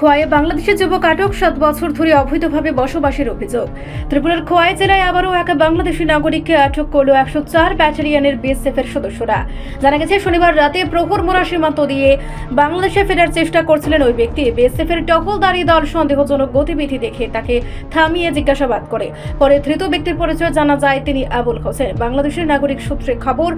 খোয়াইয়ে বাংলাদেশের যুবক আটক সাত বছর ধরে অবৈধভাবে বসবাসের অভিযোগ। ত্রিপুরার খোয়াই জেলায় আবারও এক বাংলাদেশি নাগরিককে আটক করল একশো চার ব্যাটালিয়নের বিএসএফ এর সদস্যরা। জানা গেছে, শনিবার রাতে প্রহর মোড়া সীমান্ত দিয়ে বাংলাদেশে ফেরার চেষ্টা করছিলেন ওই ব্যক্তি। বিএসএফ এর টহলদারি দল সন্দেহজনক গতিবিধি দেখে তাকে থামিয়ে জিজ্ঞাসাবাদ করে। পরে ধৃত ব্যক্তির পরিচয় জানা যায়, তিনি আবুল হোসেন। বাংলাদেশের নাগরিক সূত্রে খবর,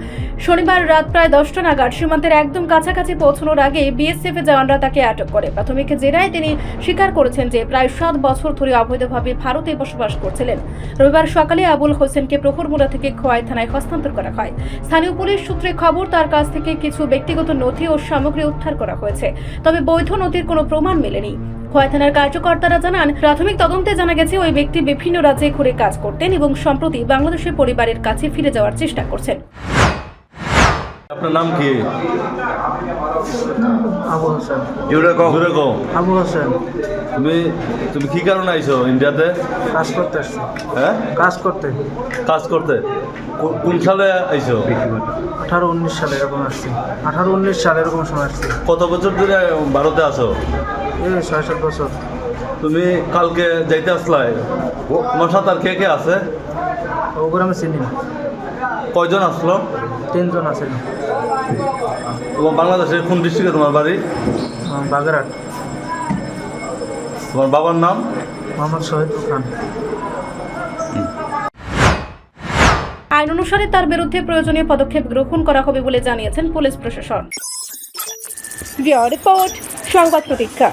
শনিবার রাত প্রায় দশটা নাগাদ সীমান্তের একদম কাছাকাছি পৌঁছানোর আগে বিএসএফ এর জওয়ানরা তাকে আটক করে। প্রাথমিক জেরায় তিনি স্বীকার করেছেন যে প্রায় সাত বছর ধরে অবৈধভাবে ভারতে বসবাস করছিলেন। রবিবার সকালে আবুল হোসেনকে প্রহরমুড়া থেকে খোয়াই থানায় হস্তান্তর করা হয়। স্থানীয় পুলিশ সূত্রে খবর, তার কাছ থেকে কিছু ব্যক্তিগত নথি ও সামগ্রী উদ্ধার করা হয়েছে। তবে বৈধ নথির কোনো প্রমাণ মেলেনি। খোয়াই থানার কার্যকর্তারা জানান, প্রাথমিক তদন্তে জানা গেছে ওই ব্যক্তি বিভিন্ন রাজ্যে ঘুরে কাজ করতেন এবং সম্প্রতি বাংলাদেশের পরিবারের কাছে ফিরে যাওয়ার চেষ্টা করছেন। আপনার নাম কি? আবু হোসেন। জুড়ে কও। জুড়ে কও। আবু হোসেন। তুমি তুমি কি কারণে আইছো ইন্ডিয়াতে? কাজ করতে আসছি। হ্যাঁ? কাজ করতে। কাজ করতে। কোন- কোন সালে আইছো? আঠারো উনিশ সালে এরকম আসছি। আঠারো উনিশ সালে এরকম সময় আসছি। কত বছর ধরে ভারতে আছো? এই ছয় সাত বছর। তুমি কালকে যাইতে আসলাই তোমার সাথে আর কে কে আছে? ওগুলো আমি চিনি কয়জন আসলো? তিনজন আছে। তোমার বাংলাদেশের কোন ডিস্ট্রিক্টে তোমার বাড়ি? বাগেরহাট। তোমার বাবার নাম? মোহাম্মদ শহীদ খান। আইন অনুসারে তার বিরুদ্ধে প্রয়োজনীয় পদক্ষেপ গ্রহণ করা হবে বলে জানিয়েছেন পুলিশ প্রশাসন। রিপোর্ট সংবাদ প্রতীক্ষা।